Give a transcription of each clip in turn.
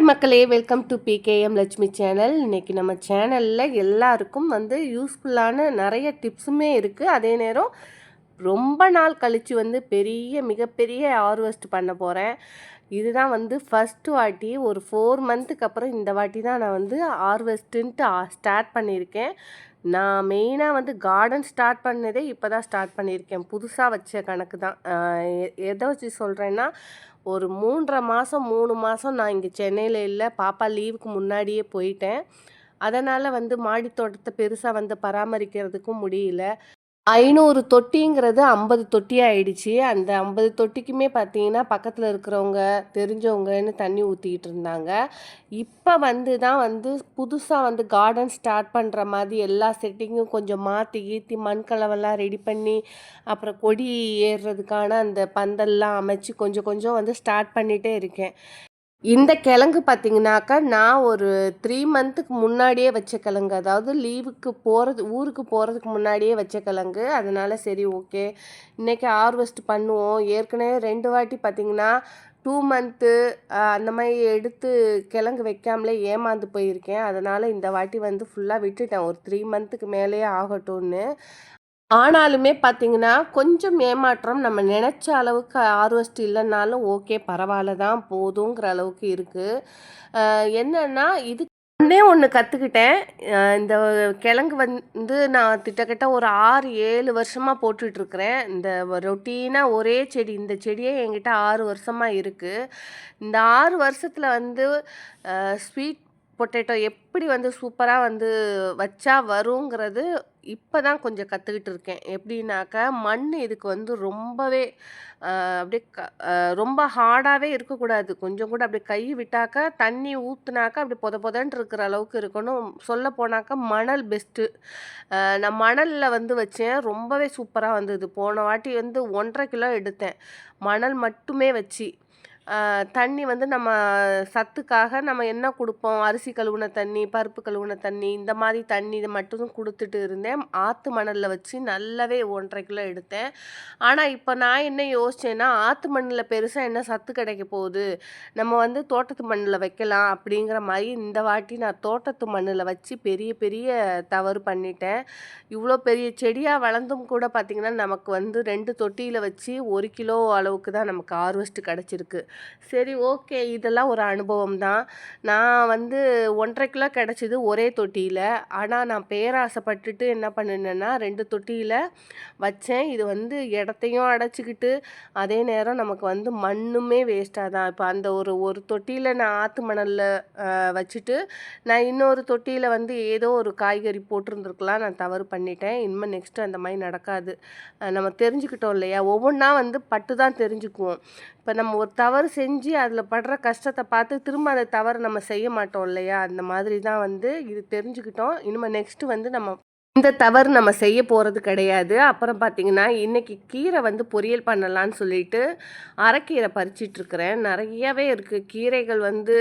Hi மக்களே welcome to P K M Lakshmi channel இன்றைக்கி நம்ம சேனலில் எல்லாருக்கும் வந்து யூஸ்ஃபுல்லான நிறைய டிப்ஸுமே இருக்குது அதே நேரம் ரொம்ப நாள் கழித்து வந்து பெரிய மிகப்பெரிய ஹார்வெஸ்ட் பண்ண போகிறேன் இதுதான் வந்து ஃபஸ்ட்டு வாட்டி ஒரு ஃபோர் மந்த்துக்கு அப்புறம் இந்த வாட்டி தான் நான் வந்து ஹார்வெஸ்ட்டுன்ட்டு ஸ்டார்ட் பண்ணியிருக்கேன். நான் மெயினாக வந்து கார்டன் ஸ்டார்ட் பண்ணதே இப்போ தான் ஸ்டார்ட் பண்ணியிருக்கேன். புதுசாக வச்ச கணக்கு தான். எ- எதை வச்சு சொல்கிறேன்னா ஒரு மூன்றரை மாதம் மூணு மாதம் நான் இங்கே சென்னையில் இல்லை. பாப்பா லீவுக்கு முன்னாடியே போயிட்டேன். அதனால் வந்து மாடி தோட்டத்தை பெருசாக வந்து பராமரிக்கிறதுக்கும் முடியல. ஐநூறு தொட்டிங்கிறது ஐம்பது தொட்டி ஆயிடுச்சு. அந்த ஐம்பது தொட்டிக்குமே பார்த்தீங்கன்னா பக்கத்தில் இருக்கிறவங்க தெரிஞ்சவங்கன்னு தண்ணி ஊற்றிக்கிட்டு இருந்தாங்க. இப்போ வந்து தான் வந்து புதுசாக வந்து கார்டன் ஸ்டார்ட் பண்ணுற மாதிரி எல்லா செட்டிங்கும் கொஞ்சம் மாற்றி கீத்தி மண் கலவெல்லாம் ரெடி பண்ணி அப்புறம் கொடி ஏறுறதுக்கான அந்த பந்தல்லாம் அமைச்சு கொஞ்சம் கொஞ்சம் வந்து ஸ்டார்ட் பண்ணிகிட்டே இருக்கேன். இந்த கிழங்கு பார்த்தீங்கன்னாக்கா நான் ஒரு த்ரீ மந்த்துக்கு முன்னாடியே வச்ச கிழங்கு. அதாவது லீவுக்கு போகிறது ஊருக்கு போகிறதுக்கு முன்னாடியே வச்ச கிழங்கு. அதனால் சரி ஓகே இன்றைக்கி ஹார்வெஸ்ட் பண்ணுவோம். ஏற்கனவே ரெண்டு வாட்டி பார்த்தீங்கன்னா டூ மந்த்து அந்த மாதிரி எடுத்து கிழங்கு வைக்காமலே ஏமாந்து போயிருக்கேன். அதனால் இந்த வாட்டி வந்து ஃபுல்லாக விட்டுட்டேன். ஒரு த்ரீ மந்த்துக்கு மேலேயே ஆகட்டும்னு. ஆனாலுமே பார்த்தீங்கன்னா கொஞ்சம் ஏமாற்றம் நம்ம நினச்ச அளவுக்கு ஆர்வஸ்ட் இல்லைன்னாலும் ஓகே பரவாயில்ல தான் போதுங்கிற அளவுக்கு இருக்குது என்னன்னா இது ஒன்றே ஒன்று கற்றுக்கிட்டேன் இந்த கிழங்கு வந்து நான் திட்டக்கிட்ட ஒரு ஆறு ஏழு வருஷமாக போட்டுட்ருக்கிறேன். இந்த ரொட்டீனாக ஒரே செடி இந்த செடியே என்கிட்ட ஆறு வருஷமாக இருக்குது இந்த ஆறு வருஷத்தில் வந்து ஸ்வீட் பொட்டேட்டோ எப்படி வந்து சூப்பராக வந்து வச்சா வருங்கிறது இப்போ தான் கொஞ்சம் கற்றுக்கிட்டு இருக்கேன். எப்படின்னாக்கா மண் இதுக்கு வந்து ரொம்பவே அப்படியே க ரொம்ப ஹார்டாகவே இருக்கக்கூடாது. கொஞ்சம் கூட அப்படியே கை விட்டாக்கா தண்ணி ஊற்றுனாக்கா அப்படி பொத பொதன்னு இருக்கிற அளவுக்கு இருக்கணும். சொல்ல போனாக்கா மணல் பெஸ்ட்டு நான் மணலில் வந்து வச்சேன். ரொம்பவே சூப்பராக வந்தது. போன வாட்டி வந்து ஒன்றரை கிலோ எடுத்தேன். மணல் மட்டுமே வச்சு. தண்ணி வந்து நம்ம சத்துக்காக நம்ம என்ன கொடுப்போம்? அரிசி கழுவுன தண்ணி பருப்பு கழுவுன தண்ணி இந்த மாதிரி தண்ணி இது மட்டும் கொடுத்துட்டு இருந்தேன். ஆற்று மணலில் வச்சு நல்லாவே ஒன்றரை கிலோ எடுத்தேன். ஆனால் இப்போ நான் என்ன யோசிச்சேன்னா ஆற்று மண்ணில் பெருசாக என்ன சத்து கிடைக்க போகுது? நம்ம வந்து தோட்டத்து மண்ணில் வைக்கலாம் அப்படிங்கிற மாதிரி இந்த வாட்டி நான் தோட்டத்து மண்ணில் வச்சு பெரிய பெரிய தவறு பண்ணிட்டேன். இவ்வளோ பெரிய செடியாக வளர்ந்தும் கூட பார்த்திங்கன்னா நமக்கு வந்து ரெண்டு தொட்டியில் வச்சு ஒரு கிலோ அளவுக்கு தான் நமக்கு ஹார்வெஸ்ட் கிடச்சிருக்கு. சரி ஓகே. இதெல்லாம் ஒரு அனுபவம் தான். நான் வந்து ஒன்றரை கிலோ கிடச்சிது ஒரே தொட்டியில். ஆனால் நான் பேராசைப்பட்டுட்டு என்ன பண்ணினேன்னா ரெண்டு தொட்டியில் வச்சேன். இது வந்து இடத்தையும் அடைச்சிக்கிட்டு அதே நேரம் நமக்கு வந்து மண்ணுமே வேஸ்ட்டாக தான். இப்போ அந்த ஒரு ஒரு தொட்டியில் நான் ஆற்று மணலில் வச்சுட்டு நான் இன்னொரு தொட்டியில் வந்து ஏதோ ஒரு காய்கறி போட்டிருந்துருக்கலாம். நான் தவறு பண்ணிட்டேன். இனிமேல் நெக்ஸ்ட்டு அந்த மாதிரி நடக்காது. நம்ம தெரிஞ்சுக்கிட்டோம் இல்லையா? ஒவ்வொன்றா வந்து பட்டு தான் தெரிஞ்சுக்குவோம். இப்போ நம்ம ஒரு தவறு செஞ்சு அதில் படுற கஷ்டத்தை பார்த்து திரும்ப அந்த தவறு நம்ம செய்ய மாட்டோம் இல்லையா? அந்த மாதிரி தான் வந்து இது தெரிஞ்சுக்கிட்டோம். இனிமேல் நெக்ஸ்ட்டு வந்து நம்ம இந்த தவறு நம்ம செய்ய போகிறது கிடையாது. அப்புறம் பார்த்தீங்கன்னா இன்றைக்கி கீரை வந்து பொரியல் பண்ணலான்னு சொல்லிட்டு அரைக்கீரை பறிச்சிட்ருக்கிறேன் நிறையவே இருக்குது கீரைகள் வந்து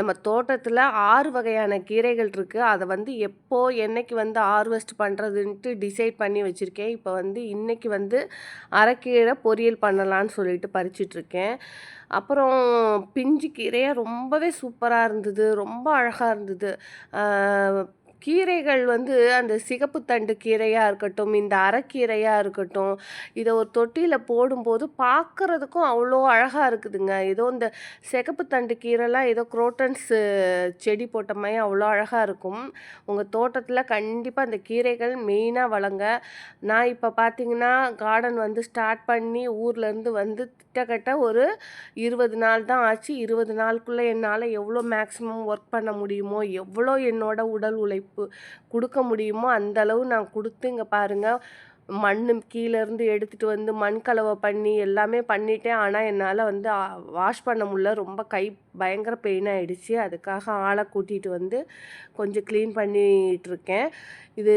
நம்ம தோட்டத்தில் ஆறு வகையான கீரைகள் இருக்குது அதை வந்து எப்போ என்னைக்கு வந்து ஹார்வெஸ்ட் பண்ணுறதுன்ட்டு டிசைட் பண்ணி வச்சுருக்கேன். இப்போ வந்து இன்றைக்கி வந்து அரைக்கீரை பொரியல் பண்ணலான்னு சொல்லிட்டு பறிச்சிட்ருக்கேன் அப்புறம் பிஞ்சு கீரையாக ரொம்பவே சூப்பராக இருந்தது. ரொம்ப அழகாக இருந்தது. கீரைகள் வந்து அந்த சிகப்பு தண்டு கீரையாக இருக்கட்டும் இந்த அரைக்கீரையாக இருக்கட்டும் இதை ஒரு தொட்டியில் போடும்போது பார்க்குறதுக்கும் அவ்வளோ அழகாக இருக்குதுங்க. ஏதோ இந்த சிகப்பு தண்டு கீரைலாம் ஏதோ குரோட்டன்ஸு செடி போட்ட மாதிரி அவ்வளோ அழகாக இருக்கும். உங்கள் தோட்டத்தில் கண்டிப்பாக அந்த கீரைகள் மெயினாக வளங்க. நான் இப்போ பார்த்தீங்கன்னா கார்டன் வந்து ஸ்டார்ட் பண்ணி ஊர்லேருந்து வந்து கிட்டத்தட்ட ஒரு இருபது நாள் தான் ஆச்சு. இருபது நாளுக்குள்ளே என்னால் எவ்வளோ மேக்ஸிமம் ஒர்க் பண்ண முடியுமோ எவ்வளோ என்னோட உடல் உழைப்பு கொடுக்க முடியுமோ அந்த அளவு நான் கொடுத்து இங்கே பாருங்கள் மண் கீழேருந்து எடுத்துகிட்டு வந்து மண் கலவை பண்ணி எல்லாமே பண்ணிட்டேன். ஆனால் என்னால் வந்து வாஷ் பண்ண முடியல. ரொம்ப கை பயங்கர பெயின் ஆகிடுச்சி அதுக்காக ஆளை கூட்டிகிட்டு வந்து கொஞ்சம் க்ளீன் பண்ணிகிட்ருக்கேன் இது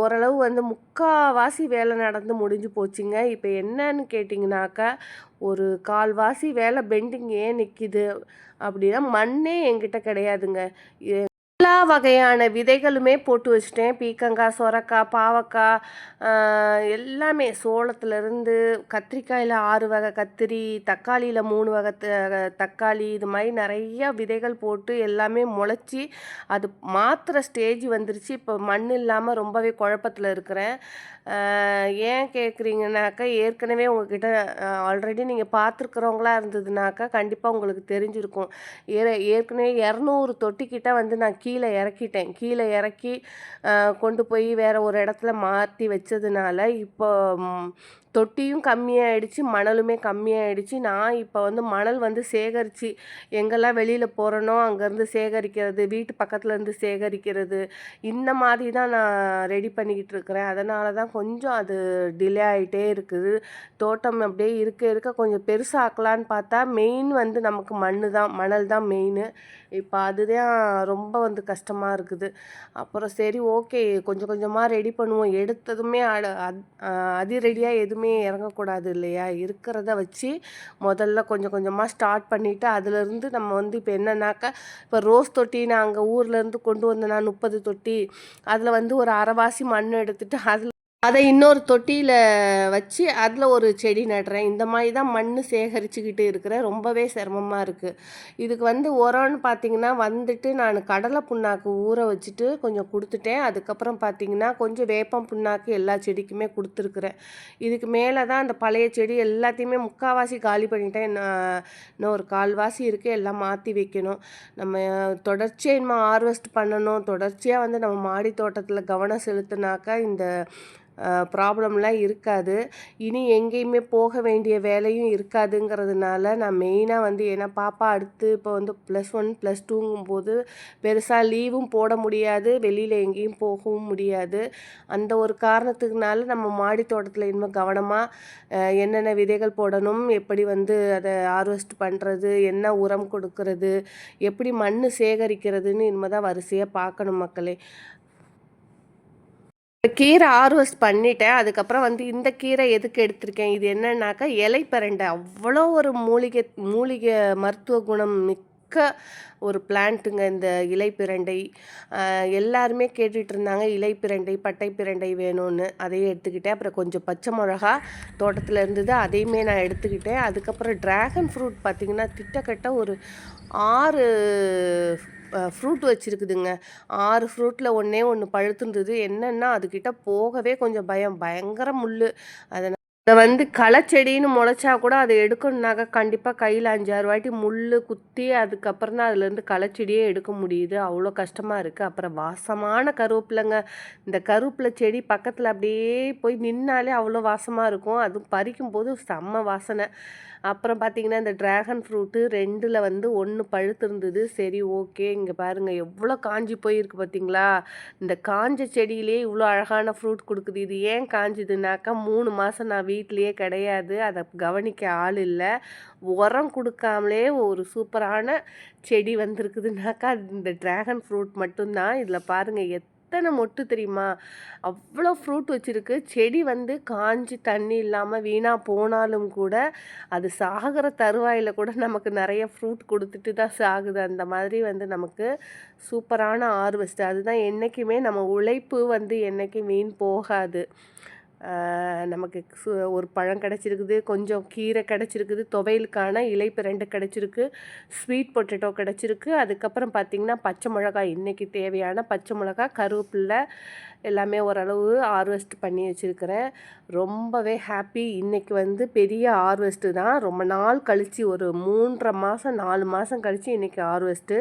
ஓரளவு வந்து முக்கால்வாசி வேலை நடந்து முடிஞ்சு போச்சுங்க. இப்போ என்னன்னு கேட்டிங்கனாக்கா ஒரு கால்வாசி வேலை பெண்டிங் ஏன் நிற்கிது அப்படின்னா மண்ணே என்கிட்ட கிடையாதுங்க. எல்லா வகையான விதைகளுமே போட்டு வச்சுட்டேன். பீக்கங்காய் சொரக்காய் பாவக்காய் எல்லாமே. சோளத்துலேருந்து கத்திரிக்காயில் ஆறு வகை கத்திரி தக்காளியில் மூணு வகை தக்காளி இது மாதிரி நிறைய விதைகள் போட்டு எல்லாமே முளைச்சி அது மாத்திர ஸ்டேஜ் வந்துருச்சு. இப்போ மண் இல்லாமல் ரொம்பவே குழப்பத்தில் இருக்கிறேன். ஏன் கேட்குறீங்கனாக்கா ஏற்கனவே உங்ககிட்ட ஆல்ரெடி நீங்கள் பார்த்துருக்குறவங்களா இருந்ததுனாக்கா கண்டிப்பாக உங்களுக்கு தெரிஞ்சிருக்கும். ஏற ஏற்கனவே இரநூறு தொட்டிக்கிட்ட வந்து நான் கீழே இறக்கிட்டேன். கீழே இறக்கி கொண்டு போய் வேறு ஒரு இடத்துல மாற்றி வச்சதுனால இப்போ தொட்டியும் கம்மியாயிடுச்சு மணலுமே கம்மியாயிடுச்சு. நான் இப்போ வந்து மணல் வந்து சேகரித்து எங்கெல்லாம் வெளியில் போகிறனோ அங்கேருந்து சேகரிக்கிறது வீட்டு பக்கத்துலேருந்து சேகரிக்கிறது இந்த மாதிரி தான் நான் ரெடி பண்ணிக்கிட்டு இருக்கிறேன். அதனால தான் கொஞ்சம் அது டிலே ஆகிட்டே இருக்குது. தோட்டம் அப்படியே இருக்க இருக்க கொஞ்சம் பெருசாக்கலான்னு பார்த்தா மெயின் வந்து நமக்கு மண்ணு தான் மணல் தான் மெயின் இப்போ அதுதான் ரொம்ப வந்து கஷ்டமாக இருக்குது. அப்புறம் சரி ஓகே கொஞ்சம் கொஞ்சமாக ரெடி பண்ணுவோம். எடுத்ததுமே அட ரெடியாக எதுவுமே எதுவுமே இறங்கக்கூடாது இல்லையா? இருக்கிறத வச்சு முதல்ல கொஞ்சம் கொஞ்சமாக ஸ்டார்ட் பண்ணிவிட்டு அதுலேருந்து நம்ம வந்து இப்போ என்னன்னாக்கா இப்போ ரோஸ் தொட்டி நான் அங்கே ஊர்லேருந்து கொண்டு வந்தேன் நான் முப்பது தொட்டி. அதில் வந்து ஒரு அரைவாசி மண் எடுத்துகிட்டு அதில் அதை இன்னொரு தொட்டியில் வச்சு அதில் ஒரு செடி நடுறேன். இந்த மாதிரி தான் மண் சேகரிச்சுக்கிட்டு இருக்கிறேன் ரொம்பவே சிரமமாக இருக்குது இதுக்கு வந்து உரம்னு பார்த்தீங்கன்னா வந்துட்டு நான் கடலை புண்ணாக்கு ஊற வச்சுட்டு கொஞ்சம் கொடுத்துட்டேன். அதுக்கப்புறம் பார்த்தீங்கன்னா கொஞ்சம் வேப்பம் புண்ணாக்கு எல்லா செடிக்குமே கொடுத்துருக்குறேன். இதுக்கு மேலே தான் அந்த பழைய செடி எல்லாத்தையுமே முக்கால்வாசி காலி பண்ணிட்டேன். இன்னும் இன்னும் ஒரு கால்வாசி இருக்குது எல்லாம் மாற்றி வைக்கணும். நம்ம தொடர்ச்சியாக இன்னும் ஹார்வெஸ்ட் பண்ணணும். தொடர்ச்சியாக வந்து நம்ம மாடி தோட்டத்தில் கவனம் செலுத்தினாக்கா இந்த ப்ராப்ளம்லாம் இருக்காது. இனி எங்கேயுமே போக வேண்டிய வேலையும் இருக்காதுங்கிறதுனால நான் மெயினாக வந்து ஏன்னா பாப்பா அடுத்து இப்போ வந்து ப்ளஸ் ஒன் ப்ளஸ் டூங்கும்போது பெருசாக லீவும் போட முடியாது. வெளியில் எங்கேயும் போகவும் முடியாது. அந்த ஒரு காரணத்துக்குனால நம்ம மாடி தோட்டத்தில் இன்னும் கவனமாக என்னென்ன விதைகள் போடணும் எப்படி வந்து அதை ஹார்வெஸ்ட் பண்ணுறது என்ன உரம் கொடுக்கறது எப்படி மண் சேகரிக்கிறதுன்னு இனிமேல் தான் வரிசையாக பார்க்கணும் மக்களே. கீரை ஹார்வெஸ்ட் பண்ணிட்டேன். அதுக்கப்புறம் வந்து இந்த கீரை எதுக்கு எடுத்திருக்கேன்? இது என்னன்னாக்கா இலைப்பரண்டை அவ்வளோ ஒரு மூலிகை மூலிகை மருத்துவ குணம் மிக்க ஒரு பிளான்ட்டுங்க இந்த இலை பிரண்டை. எல்லாருமே கேட்டுட்டு இருந்தாங்க இலை பிரண்டை பட்டை பிரண்டை வேணும்னு. அதையும் எடுத்துக்கிட்டேன். அப்புறம் கொஞ்சம் பச்சை மிளகா தோட்டத்தில் இருந்தது அதையுமே நான் எடுத்துக்கிட்டேன். அதுக்கப்புறம் ட்ராகன் ஃப்ரூட் பார்த்திங்கன்னா திட்டக்கட்ட ஒரு ஆறு ஃப்ரூட் வச்சுருக்குதுங்க. ஆறு ஃப்ரூட்டில் ஒன்றே ஒன்று பழுத்துருந்தது என்னன்னா அதுக்கிட்ட போகவே கொஞ்சம் பயம். பயங்கர முள் அதை இதை வந்து களைச்செடின்னு முளைச்சா கூட அதை எடுக்கணுனாக்கா கண்டிப்பாக கையில் அஞ்சாறு வாட்டி முள் குத்தி அதுக்கப்புறம் தான் அதுலேருந்து களைச்செடியே எடுக்க முடியுது. அவ்வளோ கஷ்டமாக இருக்குது அப்புறம் வாசமான கருவேப்பிலைங்க. இந்த கருவேப்பிலை செடி பக்கத்தில் அப்படியே போய் நின்னாலே அவ்வளோ வாசமாக இருக்கும். அதுவும் பறிக்கும் போது செம்ம வாசனை. அப்புறம் பார்த்தீங்கன்னா இந்த ட்ராகன் ஃப்ரூட்டு ரெண்டில் வந்து ஒன்று பழுத்திருந்தது. சரி ஓகே இங்கே பாருங்கள் எவ்வளோ காஞ்சி போயிருக்கு பார்த்தீங்களா இந்த காஞ்ச செடியிலே இவ்வளோ அழகான ஃப்ரூட் கொடுக்குது. இது ஏன் காஞ்சுதுனாக்கா மூணு மாதம் நான் வீட்லேயே கிடையாது. அதை கவனிக்க ஆள் இல்லை. உரம் கொடுக்காமலே ஒரு சூப்பரான செடி வந்திருக்குதுனாக்கா இந்த ட்ராகன் ஃப்ரூட் மட்டும்தான். இதில் பாருங்கள் எத் எத்தனை மொட்டு தெரியுமா? அவ்வளோ ஃப்ரூட் வச்சுருக்கு. செடி வந்து காஞ்சி தண்ணி இல்லாமல் வீணாக போனாலும் கூட அது சாகிற தருவாயில் கூட நமக்கு நிறைய ஃப்ரூட் கொடுத்துட்டு தான் சாகுது. அந்த மாதிரி வந்து நமக்கு சூப்பரான ஹார்வெஸ்ட் அதுதான் என்றைக்குமே நம்ம உழைப்பு வந்து என்றைக்கும் வீண் போகாது. நமக்கு சு ஒரு பழம் கிடச்சிருக்குது கொஞ்சம் கீரை கிடச்சிருக்குது துவையலுக்கான இலை பிரண்டு கிடச்சிருக்கு ஸ்வீட் பொட்டேட்டோ கிடச்சிருக்கு. அதுக்கப்புறம் பார்த்திங்கன்னா பச்சை மிளகாய் இன்றைக்கி தேவையான பச்சை மிளகாய் கருவேப்பில்லை எல்லாமே ஓரளவு ஹார்வெஸ்ட் பண்ணி வச்சுருக்கிறேன். ரொம்பவே ஹாப்பி இன்றைக்கி வந்து பெரிய ஹார்வெஸ்ட்டு தான். ரொம்ப நாள் கழித்து ஒரு மூன்றரை மாதம் நாலு மாதம் கழித்து இன்றைக்கி ஹார்வெஸ்ட்டு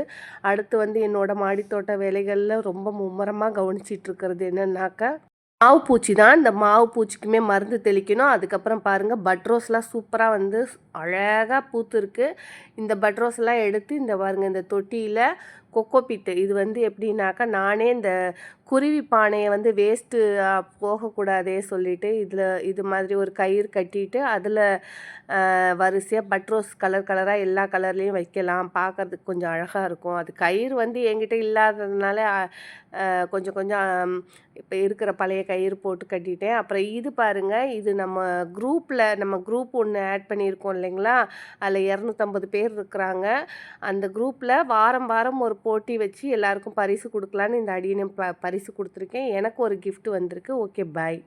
அடுத்து வந்து என்னோடய மாடித்தோட்ட வேலைகளில் ரொம்ப மும்முரமாக கவனிச்சிட்டு இருக்கிறது என்னன்னாக்கா மாவு பூச்சி தான். இந்த மாவு பூச்சிக்குமே மருந்து தெளிக்கணும். அதுக்கப்புறம் பாருங்கள் பட் ரோஸ்லாம் சூப்பராக வந்து அழகாக பூத்துருக்கு இந்த பட் ரோஸ்லாம் எடுத்து இந்த பாருங்கள் இந்த தொட்டியில் கொக்கோபிட்டு இது வந்து எப்படின்னாக்கா நானே இந்த குருவி பானையை வந்து வேஸ்ட்டு போகக்கூடாதே சொல்லிவிட்டு இதில் இது மாதிரி ஒரு கயிறு கட்டிட்டு அதில் வரிசையாக பட் ரோஸ் கலர் கலராக எல்லா கலர்லேயும் வைக்கலாம். பார்க்கறதுக்கு கொஞ்சம் அழகாக இருக்கும். அது கயிறு வந்து என்கிட்ட இல்லாததுனால கொஞ்சம் கொஞ்சம் இப்போ இருக்கிற பழைய கயிறு போட்டு கட்டிட்டேன். அப்புறம் இது பாருங்கள் இது நம்ம குரூப்பில் நம்ம குரூப் ஒன்று ஆட் பண்ணியிருக்கோம் இல்லைங்களா? அதில் இரநூத்தம்பது பேர் இருக்கிறாங்க. அந்த குரூப்பில் வாரம் வாரம் ஒரு போட்டி வச்சு எல்லாருக்கும் பரிசு கொடுக்கலான்னு இந்த அடியனை ப பரிசு கொடுத்துருக்கேன். எனக்கு ஒரு கிஃப்ட் வந்திருக்கு. Okay bye